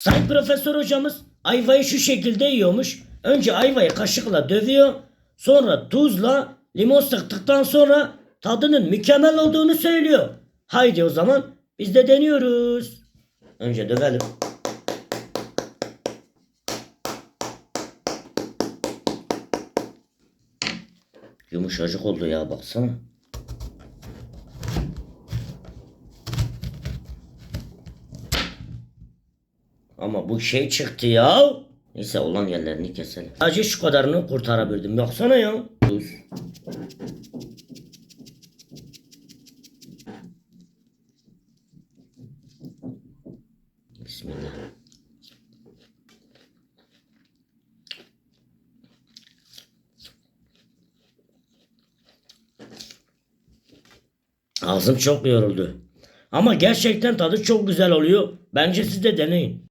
Sayın Profesör hocamız ayvayı şu şekilde yiyormuş. Önce ayvayı kaşıkla dövüyor. Sonra tuzla limon sıktıktan sonra tadının mükemmel olduğunu söylüyor. Haydi o zaman biz de deniyoruz. Önce dövelim. Yumuşacık oldu ya baksana. Ama bu şey çıktı ya. Neyse olan yerlerini keselim. Acı şu kadarını kurtarabildim. Baksana ya. Tuz. Bismillah. Ağzım çok yoruldu. Ama gerçekten tadı çok güzel oluyor. Bence siz de deneyin.